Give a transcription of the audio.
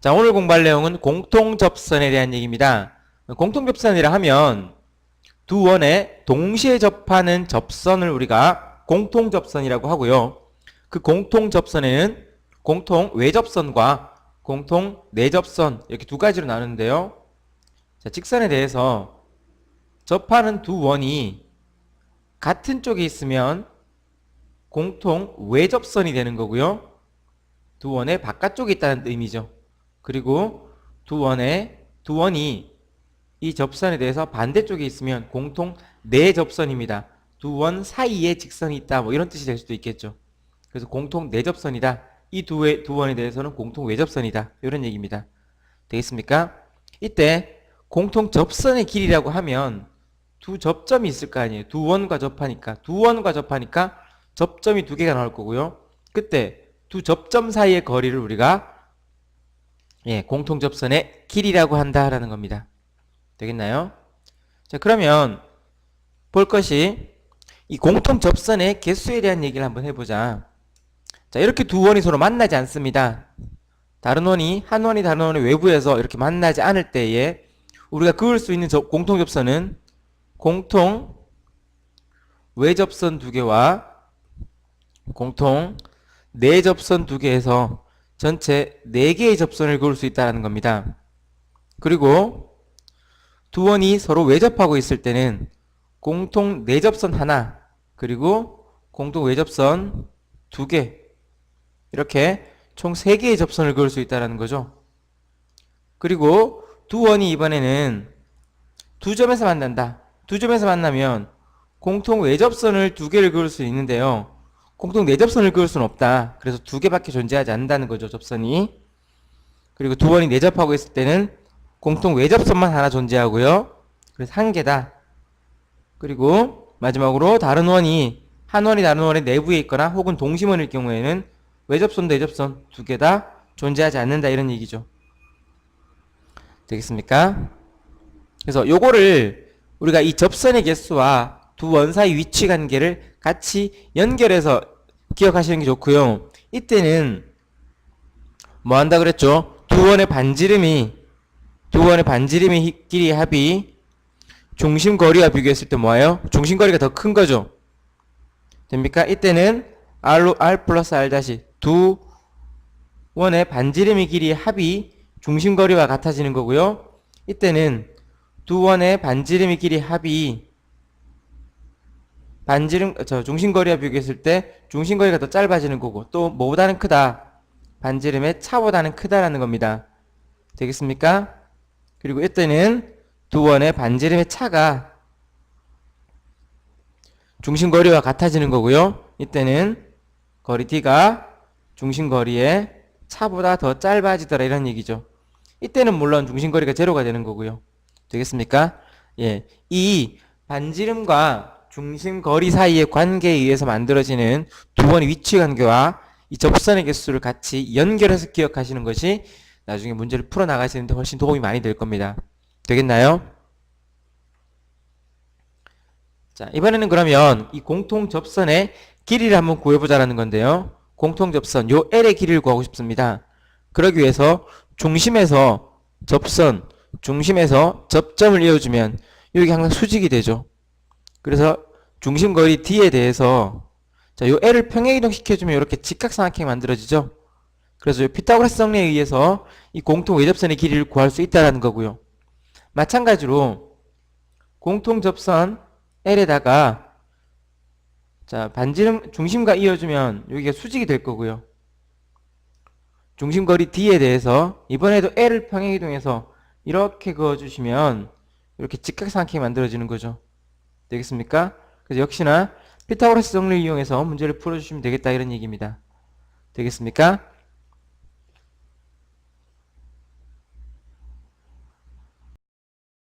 자, 오늘 공부할 내용은 공통접선에 대한 얘기입니다. 공통접선이라 하면 두 원에 동시에 접하는 접선을 우리가 공통접선이라고 하고요. 그 공통접선에는 공통 외접선과 공통 내접선 이렇게 두 가지로 나누는데요. 자, 직선에 대해서 접하는 두 원이 같은 쪽에 있으면 공통 외접선이 되는 거고요. 두 원의 바깥쪽에 있다는 의미죠. 그리고 두 원의 두 원이 이 접선에 대해서 반대쪽에 있으면 공통 내접선입니다. 두 원 사이에 직선이 있다. 뭐 이런 뜻이 될 수도 있겠죠. 그래서 공통 내접선이다. 이두 두 원에 대해서는 공통 외접선이다. 이런 얘기입니다. 되겠습니까? 이때 공통 접선의 길이라고 하면 두 접점이 있을 거 아니에요. 두 원과 접하니까 두 원과 접하니까 접점이 두 개가 나올 거고요. 그때 두 접점 사이의 거리를 우리가 예, 공통 접선의 길이라고 한다라는 겁니다. 되겠나요? 자, 그러면 볼 것이 이 공통 접선의 개수에 대한 얘기를 한번 해보자. 자, 이렇게 두 원이 서로 만나지 않습니다. 다른 원이 한 원이 다른 원의 외부에서 이렇게 만나지 않을 때에 우리가 그을 수 있는 접- 공통 접선은 공통 외접선 두 개와 공통 내접선 두 개에서 전체 네 개의 접선을 그을 수 있다는 겁니다. 그리고 두 원이 서로 외접하고 있을 때는 공통 내접선 하나 그리고 공통 외접선 두 개 이렇게 총세 개의 접선을 그을 수 있다는 거죠. 그리고 두 원이 이번에는 두 점에서 만난다. 두 점에서 만나면 공통 외접선을 두 개를 그을 수 있는데요. 공통 내접선을 그을 수는 없다. 그래서 두 개밖에 존재하지 않는다는 거죠, 접선이. 그리고 두 원이 내접하고 있을 때는 공통 외접선만 하나 존재하고요. 그래서 한 개다. 그리고 마지막으로 다른 원이 한 원이 다른 원의 내부에 있거나 혹은 동심원일 경우에는 외접선, 내접선 두 개 다 존재하지 않는다 이런 얘기죠. 되겠습니까? 그래서 요거를 우리가 이 접선의 개수와 두 원 사이 위치 관계를 같이 연결해서 기억하시는 게 좋고요. 이때는 뭐 한다 그랬죠? 두 원의 반지름이 두 원의 길이 합이 중심 거리와 비교했을 때 뭐예요? 중심 거리가 더 큰 거죠. 됩니까? 이때는 r r 플러스 r 다시 두 원의 반지름의 길이의 합이 중심 거리와 같아지는 거고요. 이때는 두 원의 반지름의 길이 합이 반지름 저 중심 거리와 비교했을 때 중심 거리가 더 짧아지는 거고 또 뭐보다는 크다. 반지름의 차보다는 크다라는 겁니다. 되겠습니까? 그리고 이때는 두 원의 반지름의 차가 중심 거리와 같아지는 거고요. 이때는 거리 D가 중심 거리의 차보다 더 짧아지더라 이런 얘기죠. 이때는 물론 중심 거리가 제로가 되는 거고요. 되겠습니까? 예. 이 반지름과 중심 거리 사이의 관계에 의해서 만들어지는 두 번의 위치 관계와 이 접선의 개수를 같이 연결해서 기억하시는 것이 나중에 문제를 풀어 나가시는데 훨씬 도움이 많이 될 겁니다. 되겠나요? 자, 이번에는 그러면 이 공통 접선의 길이를 한번 구해보자라는 건데요. 공통 접선, 요 L의 길이를 구하고 싶습니다. 그러기 위해서 중심에서 접선, 중심에서 접점을 이어주면 여기 항상 수직이 되죠. 그래서 중심 거리 D에 대해서 자, 요 L을 평행이동 시켜주면 이렇게 직각삼각형이 만들어지죠. 그래서 요 피타고라스 정리에 의해서 이 공통 외접선의 길이를 구할 수 있다는 거고요. 마찬가지로 공통 접선 L에다가 자 반지름 중심과 이어주면 여기가 수직이 될 거고요. 중심거리 D에 대해서 이번에도 L을 평행이동해서 이렇게 그어주시면 이렇게 직각삼각형이 만들어지는 거죠. 되겠습니까? 그래서 역시나 피타고라스 정리를 이용해서 문제를 풀어주시면 되겠다 이런 얘기입니다. 되겠습니까?